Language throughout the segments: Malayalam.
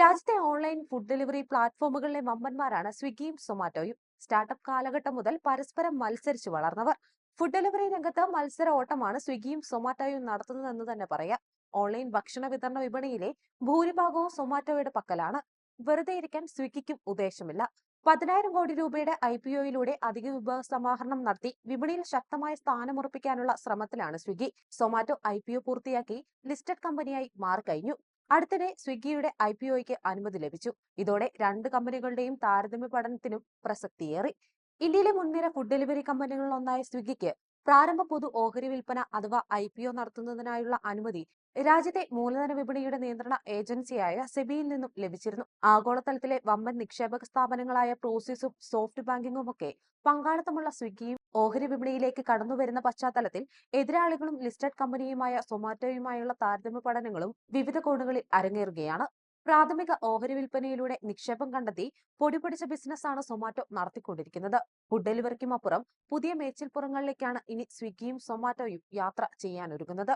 രാജ്യത്തെ ഓൺലൈൻ ഫുഡ് ഡെലിവറി പ്ലാറ്റ്ഫോമുകളിലെ വമ്പന്മാരാണ് സ്വിഗ്ഗിയും സൊമാറ്റോയും. സ്റ്റാർട്ടപ്പ് കാലഘട്ടം മുതൽ പരസ്പരം മത്സരിച്ചു വളർന്നവർ. ഫുഡ് ഡെലിവറി രംഗത്ത് മത്സര ഓട്ടമാണ് സ്വിഗ്ഗിയും സൊമാറ്റോയും നടത്തുന്നതെന്ന് തന്നെ പറയാം. ഓൺലൈൻ ഭക്ഷണ വിതരണ വിപണിയിലെ ഭൂരിഭാഗവും സൊമാറ്റോയുടെ പക്കലാണ്. വെറുതെ ഇരിക്കാൻ സ്വിഗ്ഗിക്കും ഉദ്ദേശമില്ല. പതിനായിരം കോടി രൂപയുടെ ഐ പി ഒയിലൂടെ അധിക വിഭവ സമാഹരണം നടത്തി വിപണിയിൽ ശക്തമായ സ്ഥാനമുറപ്പിക്കാനുള്ള ശ്രമത്തിലാണ് Swiggy. Zomato I P O പൂർത്തിയാക്കി ലിസ്റ്റഡ് കമ്പനിയായി മാറിക്കഴിഞ്ഞു. അടുത്തിടെ സ്വിഗ്ഗിയുടെ ഐ പി ഒയ്ക്ക് അനുമതി ലഭിച്ചു. ഇതോടെ രണ്ട് കമ്പനികളുടെയും താരതമ്യ പഠനത്തിനും പ്രസക്തിയേറി. ഇന്ത്യയിലെ മുൻനിര ഫുഡ് ഡെലിവറി കമ്പനികളിലൊന്നായ സ്വിഗ്ഗിക്ക് പ്രാരംഭ പൊതു ഓഹരി വിൽപ്പന അഥവാ ഐ പി ഒ നടത്തുന്നതിനായുള്ള അനുമതി രാജ്യത്തെ മൂലധന വിപണിയുടെ നിയന്ത്രണ ഏജൻസിയായ സെബിയിൽ നിന്നും ലഭിച്ചിരുന്നു. ആഗോളതലത്തിലെ വമ്പൻ നിക്ഷേപക സ്ഥാപനങ്ങളായ പ്രോസിസും സോഫ്റ്റ് ബാങ്കിങ്ങും ഒക്കെ പങ്കാളിത്തമുള്ള സ്വിഗ്ഗിയും ഓഹരി വിപണിയിലേക്ക് കടന്നുവരുന്ന പശ്ചാത്തലത്തിൽ എതിരാളികളും ലിസ്റ്റഡ് കമ്പനിയുമായ സൊമാറ്റോയുമായുള്ള താരതമ്യ പഠനങ്ങളും വിവിധ കോണുകളിൽ അരങ്ങേറുകയാണ്. പ്രാഥമിക ഓഹരി വിൽപ്പനയിലൂടെ നിക്ഷേപം കണ്ടെത്തി പൊടിപിടിച്ച ബിസിനസ്സാണ് സൊമാറ്റോ നടത്തിക്കൊണ്ടിരിക്കുന്നത്. ഫുഡ് ഡെലിവറിക്കും അപ്പുറം പുതിയ മേച്ചിൽപ്പുറങ്ങളിലേക്കാണ് ഇനി സ്വിഗ്ഗിയും സൊമാറ്റോയും യാത്ര ചെയ്യാനൊരുങ്ങുന്നത്.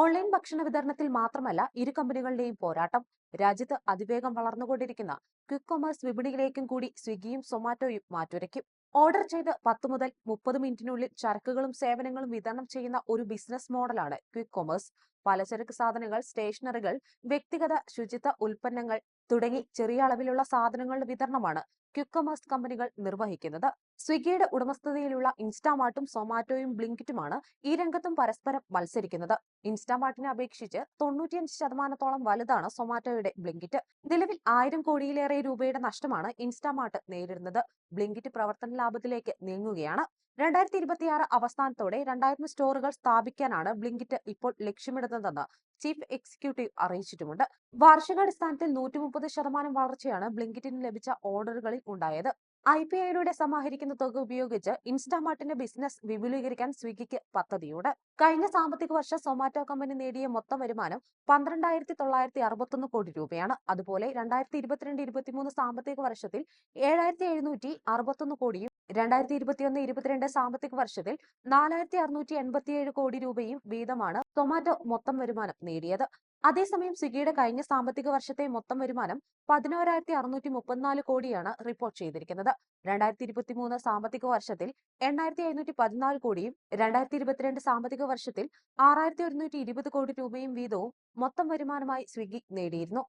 ഓൺലൈൻ ഭക്ഷണ വിതരണത്തിൽ മാത്രമല്ല ഇരു കമ്പനികളുടെയും പോരാട്ടം. രാജ്യത്ത് അതിവേഗം വളർന്നുകൊണ്ടിരിക്കുന്ന ക്വിക്ക് കൊമേഴ്സ് വിപണിയിലേക്കും കൂടി സ്വിഗ്ഗിയും സൊമാറ്റോയും മാറ്റുരയ്ക്കും. ഓർഡർ ചെയ്ത് പത്ത് മുതൽ മുപ്പത് മിനിറ്റിനുള്ളിൽ ചരക്കുകളും സേവനങ്ങളും വിതരണം ചെയ്യുന്ന ഒരു ബിസിനസ് മോഡലാണ് ക്വിക്ക് കൊമേഴ്സ്. പലചരക്ക് സാധനങ്ങൾ സ്റ്റേഷനറികൾ വ്യക്തിഗത ശുചിത്വ ഉൽപ്പന്നങ്ങൾ തുടങ്ങി ചെറിയ അളവിലുള്ള സാധനങ്ങളുടെ വിതരണമാണ് ക്വിക്ക് കൊമേഴ്സ് കമ്പനികൾ നിർവഹിക്കുന്നത്. സ്വിഗ്ഗിയുടെ ഉടമസ്ഥതയിലുള്ള ഇൻസ്റ്റാമാർട്ടും സൊമാറ്റോയും ബ്ലിങ്കിറ്റുമാണ് ഈ രംഗത്തും പരസ്പരം മത്സരിക്കുന്നത്. ഇൻസ്റ്റാമാർട്ടിനെ അപേക്ഷിച്ച് തൊണ്ണൂറ്റിയഞ്ച് ശതമാനത്തോളം വലുതാണ് സൊമാറ്റോയുടെ ബ്ലിങ്കിറ്റ്. നിലവിൽ ആയിരം കോടിയിലേറെ രൂപയുടെ നഷ്ടമാണ് ഇൻസ്റ്റാമാർട്ട് നേരിടുന്നത്. ബ്ലിങ്കിറ്റ് പ്രവർത്തന ലാഭത്തിലേക്ക് നീങ്ങുകയാണ്. രണ്ടായിരത്തി ഇരുപത്തിയാറ് അവസാനത്തോടെ രണ്ടായിരം സ്റ്റോറുകൾ സ്ഥാപിക്കാനാണ് ബ്ലിങ്കിറ്റ് ഇപ്പോൾ ലക്ഷ്യമിടുന്നതെന്ന് ചീഫ് എക്സിക്യൂട്ടീവ് അറിയിച്ചിട്ടുമുണ്ട്. വാർഷികാടിസ്ഥാനത്തിൽ നൂറ്റി മുപ്പത് ശതമാനം വളർച്ചയാണ് ബ്ലിങ്കിറ്റിന് ലഭിച്ച ഓർഡറുകളിൽ ഉണ്ടായത്. ഐ പി ഐയിലൂടെ സമാഹരിക്കുന്ന തുക ഉപയോഗിച്ച് ഇൻസ്റ്റാമാർട്ടിന്റെ ബിസിനസ് വിപുലീകരിക്കാൻ സ്വിഗ്ഗിക്ക് പദ്ധതിയുണ്ട്. കഴിഞ്ഞ സാമ്പത്തിക വർഷം സൊമാറ്റോ കമ്പനി നേടിയ മൊത്തം വരുമാനം പന്ത്രണ്ടായിരത്തി തൊള്ളായിരത്തി അറുപത്തൊന്ന് കോടി രൂപയാണ്. അതുപോലെ രണ്ടായിരത്തി ഇരുപത്തിരണ്ട് ഇരുപത്തിമൂന്ന് സാമ്പത്തിക വർഷത്തിൽ ഏഴായിരത്തി എഴുന്നൂറ്റി അറുപത്തൊന്ന് കോടിയും രണ്ടായിരത്തി ഇരുപത്തിയൊന്ന് ഇരുപത്തിരണ്ട് സാമ്പത്തിക വർഷത്തിൽ നാലായിരത്തി അറുന്നൂറ്റി എൺപത്തിയേഴ് കോടി രൂപയും വീതമാണ് സൊമാറ്റോ മൊത്തം വരുമാനം നേടിയത്. അതേസമയം സ്വിഗ്ഗിയുടെ കഴിഞ്ഞ സാമ്പത്തിക വർഷത്തെ മൊത്തം വരുമാനം പതിനോരായിരത്തി അറുന്നൂറ്റി മുപ്പത്തിനാല് കോടിയാണ് റിപ്പോർട്ട് ചെയ്തിരിക്കുന്നത്. രണ്ടായിരത്തി ഇരുപത്തി മൂന്ന് സാമ്പത്തിക വർഷത്തിൽ എണ്ണായിരത്തി എഴുന്നൂറ്റി പതിനാല് കോടിയും രണ്ടായിരത്തി ഇരുപത്തിരണ്ട് സാമ്പത്തിക വർഷത്തിൽ ആറായിരത്തി ഒരുന്നൂറ്റി ഇരുപത് കോടി രൂപയും വീതവും മൊത്തം വരുമാനമായി സ്വിഗ്ഗി നേടിയിരുന്നു.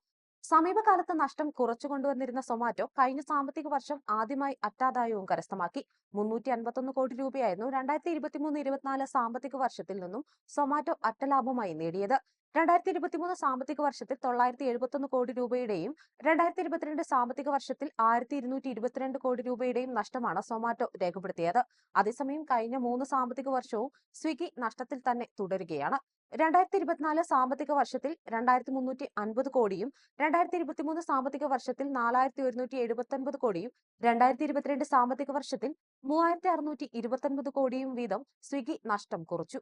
സമീപകാലത്ത് നഷ്ടം കുറച്ചു കൊണ്ടുവന്നിരുന്ന സൊമാറ്റോ കഴിഞ്ഞ സാമ്പത്തിക വർഷം ആദ്യമായി അറ്റാദായവും കരസ്ഥമാക്കി. മുന്നൂറ്റി അൻപത്തൊന്ന് കോടി രൂപയായിരുന്നു രണ്ടായിരത്തി ഇരുപത്തിമൂന്ന് ഇരുപത്തിനാല് സാമ്പത്തിക വർഷത്തിൽ നിന്നും സൊമാറ്റോ അറ്റലാഭമായി നേടിയത്. രണ്ടായിരത്തി ഇരുപത്തിമൂന്ന് സാമ്പത്തിക വർഷത്തിൽ തൊള്ളായിരത്തി എഴുപത്തൊന്ന് കോടി രൂപയുടെയും രണ്ടായിരത്തി ഇരുപത്തിരണ്ട് സാമ്പത്തിക വർഷത്തിൽ ആയിരത്തി ഇരുന്നൂറ്റി ഇരുപത്തിരണ്ട് കോടി രൂപയുടെയും നഷ്ടമാണ് സൊമാറ്റോ രേഖപ്പെടുത്തിയത്. അതേസമയം കഴിഞ്ഞ മൂന്ന് സാമ്പത്തിക വർഷവും സ്വിഗ്ഗി നഷ്ടത്തിൽ തന്നെ തുടരുകയാണ്. രണ്ടായിരത്തി ഇരുപത്തിനാല് സാമ്പത്തിക വർഷത്തിൽ രണ്ടായിരത്തി മുന്നൂറ്റി അൻപത് കോടിയും രണ്ടായിരത്തി ഇരുപത്തിമൂന്ന് സാമ്പത്തിക വർഷത്തിൽ നാലായിരത്തി ഒരുന്നൂറ്റി എഴുപത്തി ഒൻപത് കോടിയും രണ്ടായിരത്തി ഇരുപത്തിരണ്ട് സാമ്പത്തിക വർഷത്തിൽ മൂവായിരത്തി അറുന്നൂറ്റി ഇരുപത്തി ഒൻപത് കോടിയും വീതം സ്വിഗ്ഗി നഷ്ടം കുറിച്ചു.